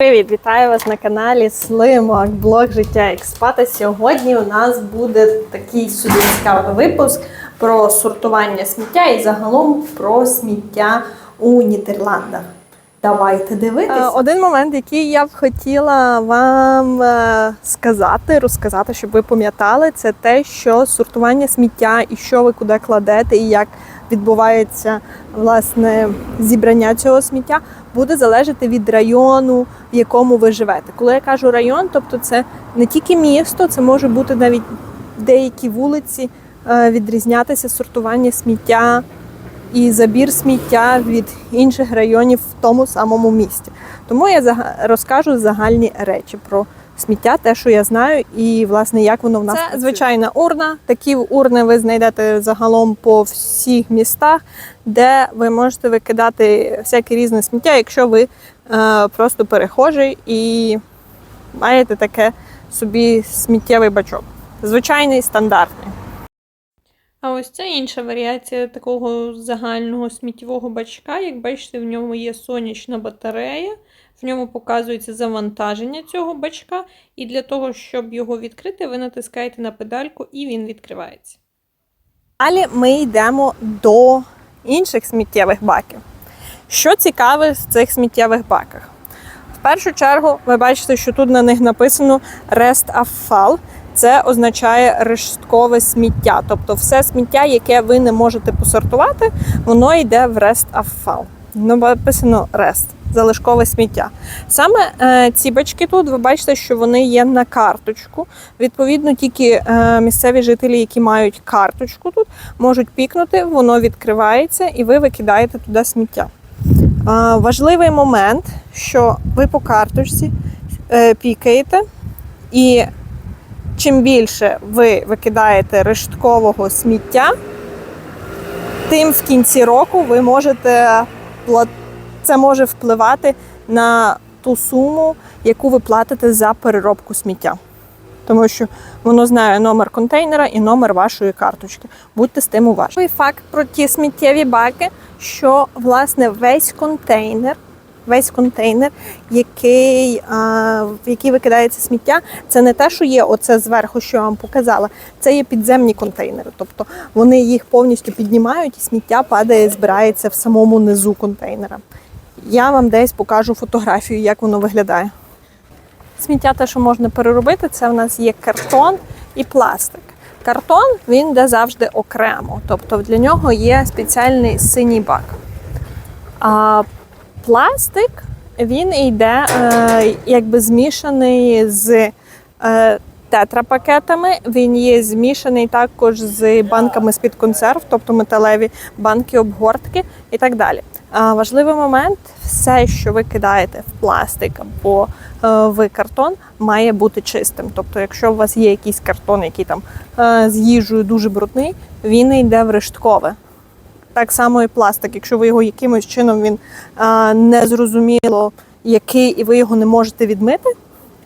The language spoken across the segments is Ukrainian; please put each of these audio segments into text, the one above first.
Привіт, вітаю вас на каналі Слимак, блог життя експата. Сьогодні у нас буде такий собі цікавий випуск про сортування сміття і загалом про сміття у Нідерландах. Давайте дивитися. Е, Один момент, який я б хотіла вам е, сказати, розказати, щоб ви пам'ятали, це те, що сортування сміття і що ви куди кладете, і як відбувається власне зібрання цього сміття, буде залежати від району, в якому ви живете. Коли я кажу район, тобто це не тільки місто, це може бути навіть деякі вулиці е, відрізнятися сортування сміття і забір сміття від інших районів в тому самому місті. Тому я розкажу загальні речі про сміття, те, що я знаю, і власне як воно в нас. Це працює. звичайна урна. Такі урни ви знайдете загалом по всіх містах, де ви можете викидати всяке різне сміття, якщо ви е, просто перехожий і маєте таке собі сміттєвий бачок. Звичайний стандартний. А ось це інша варіація такого загального сміттєвого бачка. Як бачите, в ньому є сонячна батарея, в ньому показується завантаження цього бачка, і для того, щоб його відкрити, ви натискаєте на педальку і він відкривається. Далі ми йдемо до інших сміттєвих баків. Що цікаве в цих сміттєвих баках? В першу чергу, ви бачите, що тут на них написано Restaffal. Це означає решткове сміття. Тобто все сміття, яке ви не можете посортувати, воно йде в Restaffal. Ну, написано Rest, залишкове сміття. Саме е, ці бачки тут, ви бачите, що вони є на карточку. Відповідно, тільки е, місцеві жителі, які мають карточку тут, можуть пікнути, воно відкривається і ви викидаєте туди сміття. А, важливий момент, що ви по карточці е, пікаєте, і чим більше ви викидаєте решткового сміття, тим в кінці року ви можете це може впливати на ту суму, яку ви платите за переробку сміття. Тому що воно знає номер контейнера і номер вашої карточки. Будьте з тим уважні. І факт про ті сміттєві баки, що власне весь контейнер, весь контейнер, який, в який викидається сміття, це не те, що є оце зверху, що я вам показала. Це є підземні контейнери. Тобто вони їх повністю піднімають, і сміття падає, збирається в самому низу контейнера. Я вам десь покажу фотографію, як воно виглядає. Сміття, те, що можна переробити, це в нас є картон і пластик. Картон він йде завжди окремо, тобто для нього є спеціальний синій бак. А пластик він йде е, якби змішаний з е, тетрапакетами. Він є змішаний також з банками з-під консерв, тобто металеві банки, обгортки і так далі. А важливий момент: все, що ви кидаєте в пластик або е, в картон, має бути чистим. Тобто, якщо у вас є якийсь картон, який там е, з їжею дуже брудний, він йде в решткове. Так само і пластик. Якщо ви його якимось чином він незрозуміло який, і ви його не можете відмити,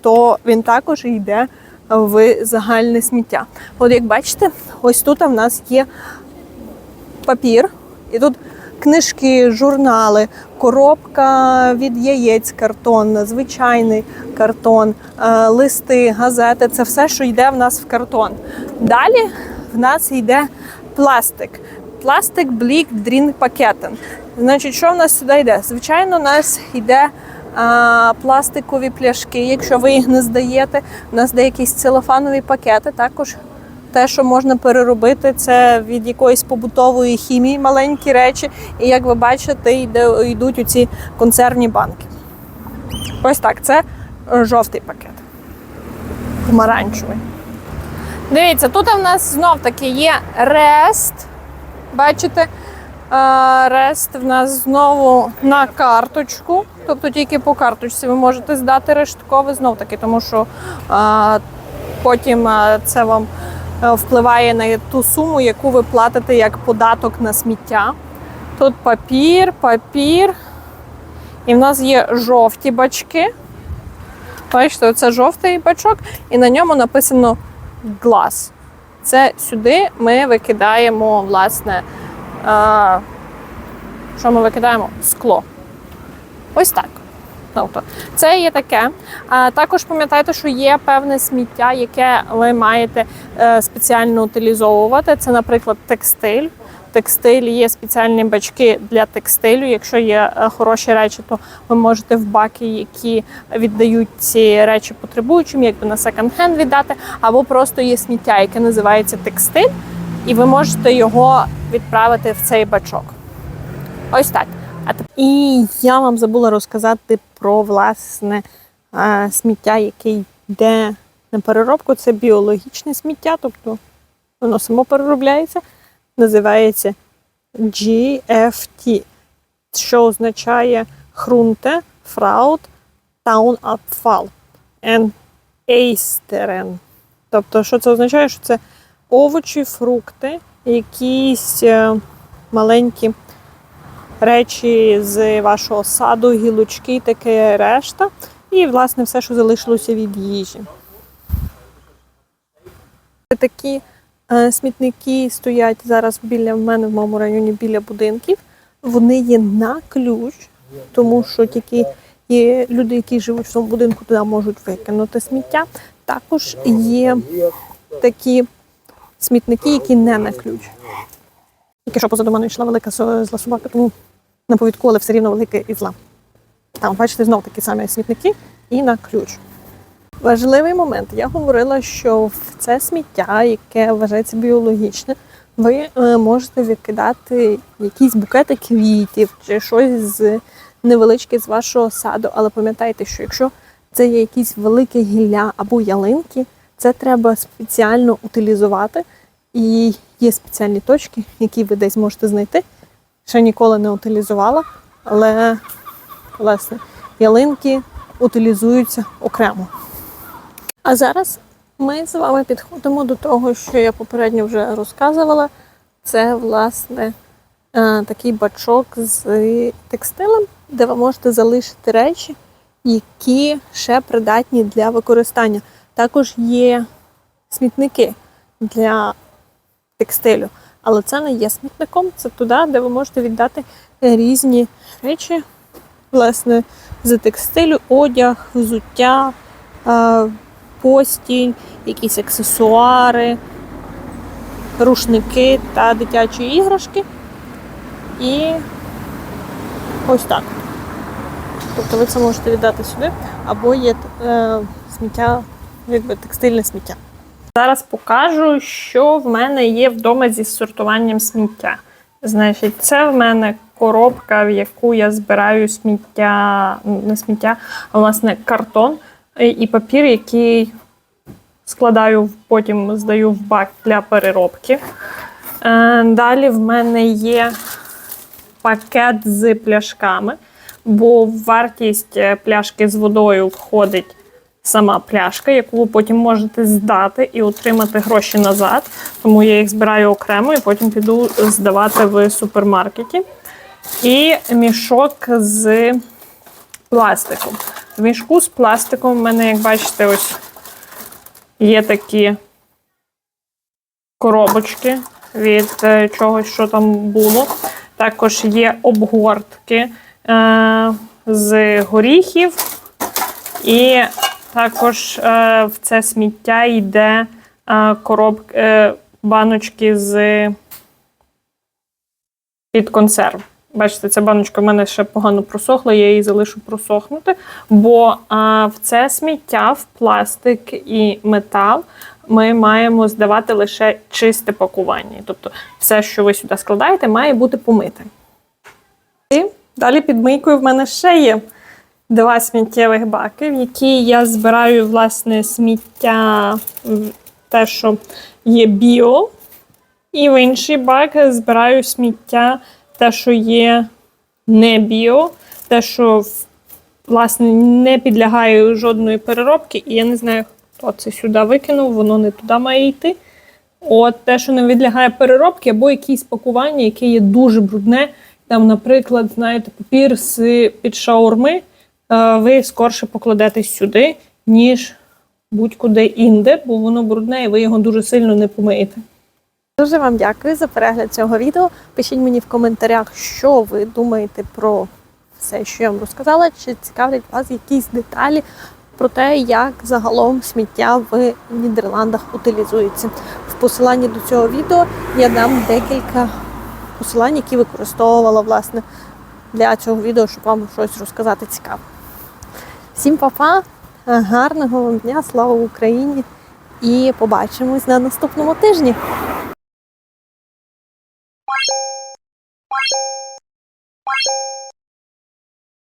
то він також йде в загальне сміття. От як бачите, ось тут в нас є папір, і тут книжки, журнали, коробка від яєць, картон, звичайний картон, листи, газети це все, що йде в нас в картон. Далі в нас йде пластик. Пластик блік дрін пакетен. Значить, що в нас сюди йде? Звичайно, у нас йде а, пластикові пляшки, якщо ви їх не здаєте. У нас де якісь целофанові пакети, також те, що можна переробити, це від якоїсь побутової хімії маленькі речі. І як ви бачите, йде, йдуть у ці консервні банки. Ось так, це жовтий пакет. Помаранчевий. Дивіться, тут у нас знов таки є рест. Бачите? Рест в нас знову на карточку. Тобто тільки по карточці ви можете здати решткове знов таки, тому що потім це вам впливає на ту суму, яку ви платите як податок на сміття. Тут папір, папір. І в нас є жовті бачки. Бачите, це жовтий бачок, і на ньому написано глаз. Це сюди ми викидаємо, власне, а, що ми викидаємо? Скло. Ось так. Тобто це є таке. А також пам'ятайте, що є певне сміття, яке ви маєте е, спеціально утилізовувати. Це, наприклад, текстиль. Текстиль є спеціальні бачки для текстилю. Якщо є е, хороші речі, то ви можете в баки, які віддають ці речі потребуючим, якби на секонд-хенд віддати, або просто є сміття, яке називається текстиль, і ви можете його відправити в цей бачок. Ось так. І я вам забула розказати про власне е, сміття, яке йде на переробку. Це біологічне сміття, тобто воно само переробляється, називається GFT, що означає Грунте, Фраут, and Eisteren. Тобто, що це означає? Що це овочі, фрукти, якісь е, маленькі речі з вашого саду, гілочки, таке решта. І, власне, все, що залишилося від їжі. Такі смітники стоять зараз біля мене в моєму районі біля будинків. Вони є на ключ, тому що тільки є люди, які живуть в цьому будинку, туди можуть викинути сміття. Також є такі смітники, які не на ключ. Тільки що позаду мене йшла велика зла собака, тому на повідку, але все рівно велика і зла. Там, бачите, знов такі самі смітники і на ключ. Важливий момент. Я говорила, що в це сміття, яке вважається біологічне, ви е, можете викидати якісь букети квітів чи щось з невеличке з вашого саду. Але пам'ятайте, що якщо це є якісь велике гілля або ялинки, це треба спеціально утилізувати. І є спеціальні точки, які ви десь можете знайти. Ще ніколи не утилізувала, але власне ялинки утилізуються окремо. А зараз ми з вами підходимо до того, що я попередньо вже розказувала. Це, власне, е, такий бачок з текстилем, де ви можете залишити речі, які ще придатні для використання. Також є смітники для текстилю, але це не є смітником, це туди, де ви можете віддати різні речі, власне, з текстилю, одяг, взуття, постіль, якісь аксесуари, рушники та дитячі іграшки. І ось так. Тобто ви це можете віддати сюди, або є е, сміття, якби текстильне сміття. Зараз покажу, що в мене є вдома зі сортуванням сміття. Значить, це в мене коробка, в яку я збираю сміття, не сміття, а власне картон і- і папір, який складаю, потім здаю в бак для переробки. Е, Далі в мене є пакет з пляшками, бо в вартість е, пляшки з водою входить сама пляшка, яку ви потім можете здати і отримати гроші назад. Тому я їх збираю окремо і потім піду здавати в супермаркеті. І мішок з пластиком. В мішку з пластиком в мене, як бачите, ось є такі коробочки від е, чогось, що там було. Також є обгортки е, з горіхів. І також е, в це сміття йде е, короб, е, баночки з під консерв. Бачите, ця баночка в мене ще погано просохла, я її залишу просохнути, бо а, в це сміття, в пластик і метал ми маємо здавати лише чисте пакування. Тобто все, що ви сюди складаєте, має бути помите. І далі під мийкою в мене ще є два сміттєвих баки, в які я збираю власне сміття, те, що є біо, і в інший бак збираю сміття, те, що є не біо, те, що власне не підлягає жодної переробки, і я не знаю, хто це сюди викинув, воно не туди має йти. От те, що не відлягає переробки, або якісь пакування, яке є дуже брудне. Там, наприклад, знаєте, папір з під шаурми, е, ви скорше покладете сюди, ніж будь-куди інде, бо воно брудне і ви його дуже сильно не помиєте. Дуже вам дякую за перегляд цього відео. Пишіть мені в коментарях, що ви думаєте про все, що я вам розказала. Чи цікавлять вас якісь деталі про те, як загалом сміття в Нідерландах утилізується? В посиланні до цього відео я дам декілька посилань, які використовувала власне для цього відео, щоб вам щось розказати цікаве. Всім па-па, гарного вам дня, слава Україні! І побачимось на наступному тижні.